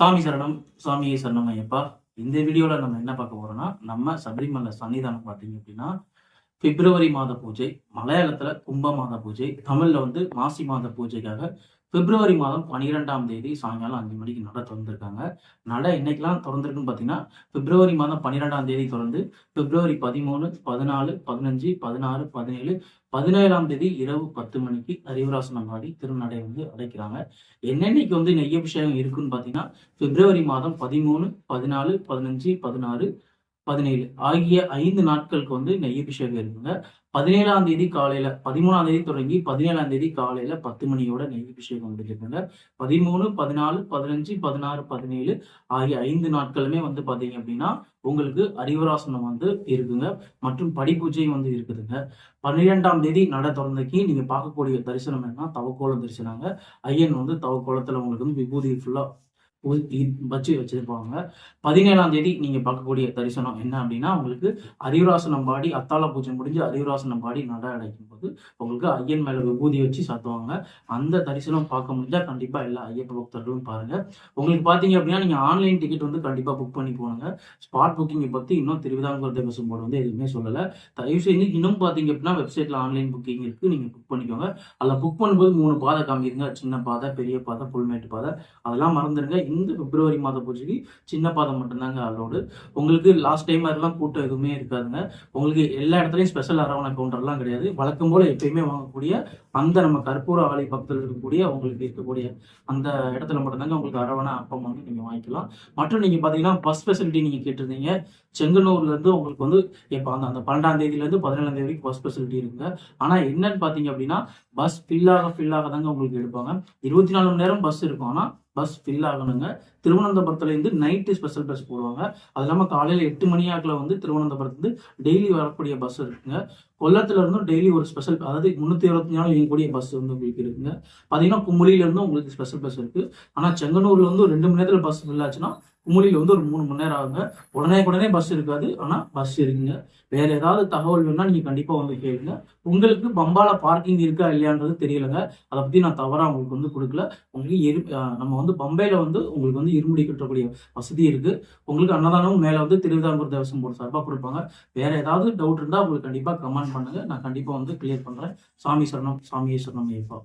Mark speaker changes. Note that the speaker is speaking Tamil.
Speaker 1: சாமி சரணம் சாமியை சரணம் ஐயப்பா. இந்த வீடியோவில் நம்ம என்ன பார்க்க போறோம்னா நம்ம சபரிமலை சன்னிதானம் பார்த்தீங்க அப்படின்னா பிப்ரவரி மாத பூஜை மலையாளத்தில் கும்ப மாத பூஜை தமிழில் வந்து மாசி மாத பூஜைக்காக பிப்ரவரி மாதம் பன்னிரெண்டாம் தேதி சாயங்காலம் அஞ்சு மணிக்கு நடை திறந்துருக்காங்க. நடை இன்னைக்கெல்லாம் திறந்திருக்குன்னு பார்த்தீங்கன்னா பிப்ரவரி மாதம் பன்னிரெண்டாம் தேதி திறந்து பிப்ரவரி பதிமூணு பதினாலு பதினஞ்சு பதினாறு பதினேழு பதினேழாம் தேதி இரவு பத்து மணிக்கு அறிவராசனம் பாடி திருநடை வந்து அடைக்கிறாங்க. என்னென்னைக்கு வந்து நெய்யபிஷேகம் இருக்குன்னு பார்த்தீங்கன்னா பிப்ரவரி மாதம் பதிமூணு பதினாலு பதினஞ்சு பதினாறு பதினேழு. ஆகிய ஐந்து நாட்களுக்கு வந்து நெய்யபிஷேகம் இருக்குங்க. பதினேழாம் தேதி காலையில பதிமூணாம் தேதி தொடங்கி பதினேழாம் தேதி காலையில பத்து மணியோட நெய்யபிஷேகம் முடிஞ்சிருக்குங்க. பதிமூணு பதினாலு பதினஞ்சு பதினாறு பதினேழு ஆகிய ஐந்து நாட்களுமே வந்து பாத்தீங்க அப்படின்னா உங்களுக்கு அறிவராசனம் வந்து இருக்குங்க. மற்றும் படிப்பூஜையும் வந்து இருக்குதுங்க. பன்னிரெண்டாம் தேதி நட திறந்தக்கு நீங்க பார்க்கக்கூடிய தரிசனம் என்ன தவக்கோலம் தரிசனாங்க. ஐயன் வந்து தவக்கோலத்துல உங்களுக்கு வந்து விபூதி ஃபுல்லா வச்சு வச்சிருப்பாங்க. பதினேழாம் தேதி நீங்க பார்க்கக்கூடிய தரிசனம் என்ன அப்படின்னா உங்களுக்கு அரியுராசனம் பாடி அத்தாள பூஜை முடிஞ்சு அரியுராசனம் பாடி நட அடைக்கும் போது உங்களுக்கு ஐயன் மேல விபூதி வச்சு சாத்துவாங்க. அந்த தரிசனம் பார்க்க முடிஞ்சா கண்டிப்பா எல்லா ஐயப்ப பக்தர்களும் பாருங்க. உங்களுக்கு பாத்தீங்க அப்படின்னா நீங்க ஆன்லைன் டிக்கெட் வந்து கண்டிப்பா புக் பண்ணி போனுங்க ஸ்பாட் புக்கிங்கை பத்தி இன்னும் திருவிதாங்கூர் தேவசம் போர்டு வந்து எதுவுமே சொல்லல. தயவு செஞ்சு இன்னும் பாத்தீங்க அப்படின்னா வெப்சைட்ல ஆன்லைன் புக்கிங் இருக்கு. நீங்க புக் பண்ணிக்கோங்க. அதில் புக் பண்ணும்போது மூணு பாதை காமிக்கிறீங்க சின்ன பாதை பெரிய பாதை புல்மேட்டு பாதை. அதெல்லாம் மறந்துடுங்க இந்த பிப்ரவரி மாத பூஜைக்கு சின்ன பாதம் மட்டும்தாங்க அலோடு உங்களுக்கு லாஸ்ட் டைம் அதெல்லாம் கூட்டம் எதுவுமே இருக்காதுங்க. உங்களுக்கு எல்லா இடத்துலையும் ஸ்பெஷல் அரவணை கவுண்டர்லாம் கிடையாது. வழக்கம் போல் எப்பயுமே வாங்கக்கூடிய அந்த நம்ம கற்பூர ஆலை பக்கத்தில் இருக்கக்கூடிய உங்களுக்கு இருக்கக்கூடிய அந்த இடத்துல மட்டும்தாங்க உங்களுக்கு அரவணை அப்பம் வந்து நீங்கள் வாங்கிக்கலாம். மற்றும் நீங்கள் பார்த்தீங்கன்னா பஸ் ஃபெசிலிட்டி நீங்கள் கேட்டிருந்தீங்க. செங்கனூர்லேருந்து உங்களுக்கு வந்து இப்போ அந்த அந்த பன்னெண்டாம் தேதியிலேருந்து பதினேழாம் தேதி வரைக்கும் பஸ் ஃபெசிலிட்டி இருக்குங்க. ஆனால் என்னன்னு பார்த்தீங்க அப்படின்னா பஸ் ஃபில்லாக ஃபில்லாக தாங்க உங்களுக்கு எடுப்பாங்க. இருபத்தி நாலு மணி நேரம் பஸ் இருக்கும். ஆனால் பஸ் ஃபில் ஆகணுங்க. திருவனந்தபுரத்துல இருந்து நைட்டு ஸ்பெஷல் பஸ் போடுவாங்க. அது இல்லாமல் காலையில் எட்டு மணி ஆக்கில் வந்து திருவனந்தபுரத்துலேருந்து டெய்லி வரக்கூடிய பஸ் இருக்குங்க. கொல்லத்துல இருந்தும் டெய்லி ஒரு ஸ்பெஷல் அதாவது முந்நூற்றி இருபத்தி நாலு இயங்கக்கூடிய பஸ் வந்து உங்களுக்கு இருக்குங்க. பார்த்தீங்கன்னா குமுளியில இருந்தும் உங்களுக்கு ஸ்பெஷல் பஸ் இருக்கு. ஆனால் செங்கனூர்ல வந்து ரெண்டு மணி நேரத்தில் பஸ் ஃபில் ஆச்சுன்னா குமுளியில் வந்து ஒரு மூணு மணி நேரம் ஆகுங்க. உடனே உடனே பஸ் இருக்காது. ஆனால் பஸ் இருக்குங்க. வேற ஏதாவது தகவல் வேணும்னா நீங்கள் கண்டிப்பாக வந்து கேளுங்க. உங்களுக்கு பம்பால பார்க்கிங் இருக்கா இல்லையான்றது தெரியலங்க. அதை பற்றி நான் தவறாக உங்களுக்கு வந்து கொடுக்கல. உங்களுக்கு எரு நம்ம வந்து பம்பையில் வந்து உங்களுக்கு வந்து இருமுடி கட்டக்கூடிய வசதி இருக்குது உங்களுக்கு அன்னதானமும் மேலே வந்து திருவிதாங்கூர் தேவசம் போர்டு சார்பாக கொடுப்பாங்க. வேற ஏதாவது டவுட் இருந்தால் உங்களுக்கு கண்டிப்பாக கமெண்ட் பண்ணுங்கள் நான் கண்டிப்பாக வந்து கிளியர் பண்ணுறேன் சாமி சரணம் சாமியே சரணம் ஐயப்பா.